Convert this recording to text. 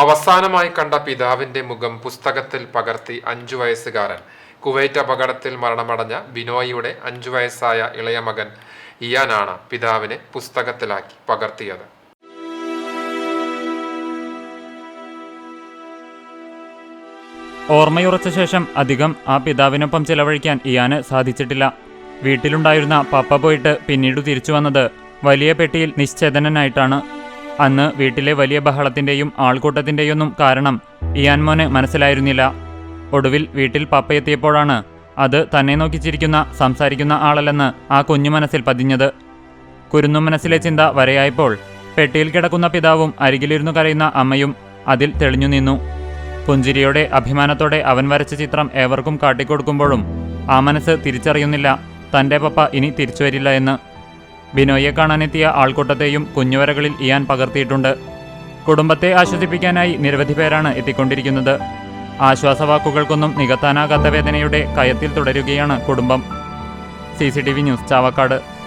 അവസാനമായി കണ്ട പിതാവിന്റെ മുഖം പുസ്തകത്തിൽ പകർത്തി അഞ്ചു വയസ്സുകാരൻ. കുവൈറ്റ് അപകടത്തിൽ മരണമടഞ്ഞ ബിനോയിയുടെ അഞ്ചു വയസ്സായ ഇളയ മകൻ ഇയാനാണ് പിതാവിനെ പുസ്തകത്തിലാക്കി പകർത്തിയത്. ഓർമ്മയുറച്ച ശേഷം അധികം ആ പിതാവിനൊപ്പം ചിലവഴിക്കാൻ ഇയാന് സാധിച്ചിട്ടില്ല. വീട്ടിലുണ്ടായിരുന്ന പപ്പ പോയിട്ട് പിന്നീട് തിരിച്ചു വന്നത് വലിയ പെട്ടിയിൽ നിശ്ചേതനനായിട്ടാണ് അന്ന് വീട്ടിലെ വലിയ ബഹളത്തിന്റെയും ആൾക്കൂട്ടത്തിന്റെയും കാരണം ഇയാൻമോന് മനസ്സിലായിരുന്നില്ല. ഒടുവിൽ വീട്ടിൽ പപ്പ എത്തിയപ്പോഴാണ് അത് തന്നെ നോക്കി ചിരിക്കുന്ന സംസാരിക്കുന്ന ആളല്ലെന്ന് ആ കുഞ്ഞു മനസ്സിൽ പതിഞ്ഞത്. കുരുന്നു മനസ്സിലെ ചിന്ത വരയായപ്പോൾ പെട്ടിയിൽ കിടക്കുന്ന പിതാവും അരികിലിരുന്നു കരയുന്ന അമ്മയും അതിൽ തെളിഞ്ഞു നിന്നു. പുഞ്ചിരിയുടെ അഭിമാനത്തോടെ അവൻ വരച്ച ചിത്രം ഏവർക്കും കാട്ടിക്കൊടുക്കുമ്പോഴും ആ മനസ്സ് തിരിച്ചറിയുന്നില്ല. തന്റെ പപ്പ ഇനി തിരിച്ചു വരില്ല എന്ന് ബിനോയെ കാണാനെത്തിയ ആൾക്കൂട്ടത്തെയും കുഞ്ഞുവരകളിൽ ഇയാൻ പകർത്തിയിട്ടുണ്ട്. കുടുംബത്തെ ആശ്വസിപ്പിക്കാനായി നിരവധി പേരാണ് എത്തിക്കൊണ്ടിരിക്കുന്നത്. ആശ്വാസവാക്കുകൾക്കൊന്നും നികത്താനാകാത്ത വേദനയുടെ കയത്തിൽ തുടരുകയാണ് കുടുംബം. C News Chavakkad.